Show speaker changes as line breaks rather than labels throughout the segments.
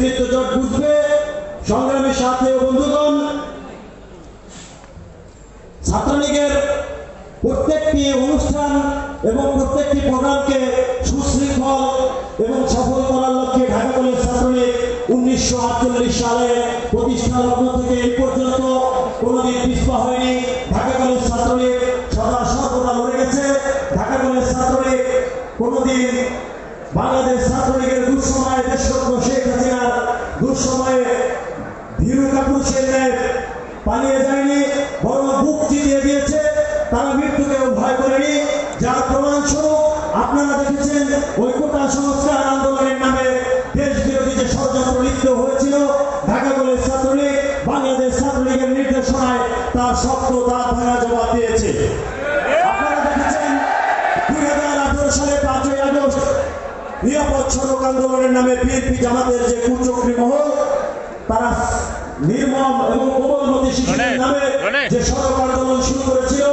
নেতৃত্ব জোট বুঝবে। সংগ্রামী সাথী বন্ধুগণ, ছাত্রলীগের প্রত্যেকটি অনুষ্ঠান এবং প্রত্যেকটি প্রোগ্রামকে সুশৃঙ্খল এবং সফল করার লক্ষ্যে ঢাকা কলেজ ছাত্রলীগ উনিশশো আটচল্লিশ সালে প্রতিষ্ঠা লগ্ন থেকে এই পর্যন্ত কোনোদিন পিছপা হয়নি। ঢাকা কলেজ ছাত্রলীগ সদা সর্বদা লড়ে গেছে। ঢাকা কলেজ ছাত্রলীগ কোনোদিন বাংলাদেশ ছাত্রলীগের দুঃসময়ে দেশরত্ন শেখ হাসিনার দুঃসময়ে কাপুরুষের ন্যায় পালিয়ে যায়নি, বরং বুক চিতিয়ে দিয়েছে। তারা মৃত্যুকে ভয় করেনি। যার প্রমাণস্বরূপ আপনারা দেখেছেন ওই সংস্কার আন্দোলনের নামে দেশ বিরোধী যে ষড়যন্ত্র লিপ্ত হয়েছিল, ঢাকা কলেজ ছাত্রলীগ, বাংলাদেশ ছাত্রলীগের নির্দেশনায় তার শক্ত দাঁত ভাঙা জবাব দিয়েছে। আপনারা দেখেছেন, দুই হাজার আঠারো সালে পাঁচই আগস্ট নিরাপদ সড়ক আন্দোলনের নামে বিএনপি জামাতের যে কুচক্রী মহল, তারা নির্মম এবং কোমলমতি শিশুদের নামে যে সড়ক আন্দোলন শুরু করেছিল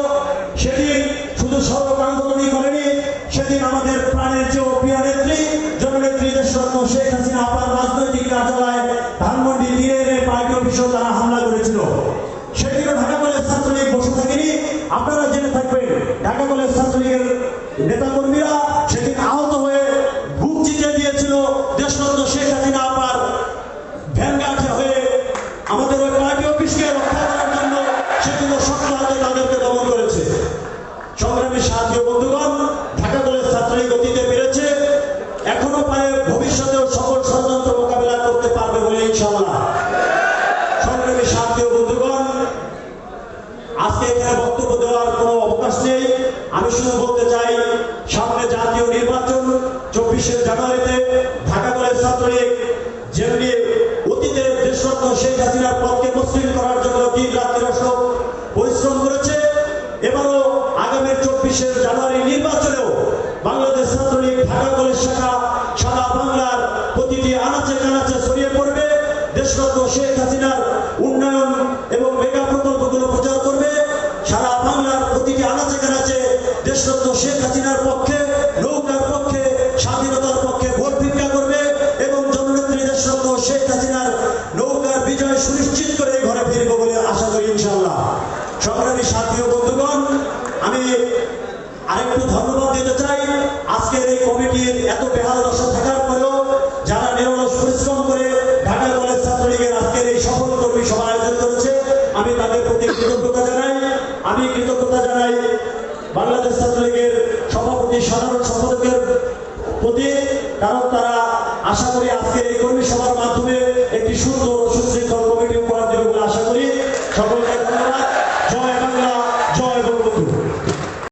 সেদিন শুধু সড়ক আন্দোলনই করেনি সেদিন আমাদের প্রাণের যে প্রিয় নেত্রী জননেত্রী দেশরত্ন শেখ হাসিনা আপার রাজনৈতিক কার্যালয় ধানমন্ডি তীরের পার্টি অফিসেও তারা হামলা করেছিল। সেদিনও ঢাকা কলেজ ছাত্রলীগ বসে থাকেনি। আপনারা জেনে থাকবেন ঢাকা কলেজ ছাত্রলীগের নেতাকর্মীরা সেদিন আহত আজকে বক্তব্য দেওয়ার কোনো অবকাশ নেই। আমি শুধু বলতে চাই, সামনে জাতীয় নির্বাচন চব্বিশে জানুয়ারিতে ঢাকা কলেজ ছাত্রলীগ, যেমনি অতীতে দেশরত্ন শেখ হাসিনার দেশরত্ন শেখ হাসিনার উন্নয়ন এবং মেগা প্রকল্পগুলো প্রচার করবে। সারা বাংলার প্রতিটি আনাচে কানাচে দেশরত্ন শেখ হাসিনার পক্ষে, নৌকার পক্ষে, স্বাধীনতার পক্ষে ভোট ভিক্ষা করবে এবং জননেত্রী দেশরত্ন শেখ হাসিনার নৌকার বিজয় সুনিশ্চিত করে ঘরে ফিরবে বলে আশা করি ইনশাআল্লাহ। সংগ্রামী সাথী ও বন্ধুগণ, আমি আরেকটু ধন্যবাদ দিতে চাই। আজকের এই কমিটির এত বেহাল দশা থাকার পরেও আমি কৃতজ্ঞতা জানাই বাংলাদেশ ছাত্রলীগের সভাপতি, সাধারণ সম্পাদকের প্রতি, কারণ তারা আশা করি আজকে এই কর্মী সভার মাধ্যমে একটি সুন্দর সুশৃঙ্খল কমিটি উপহার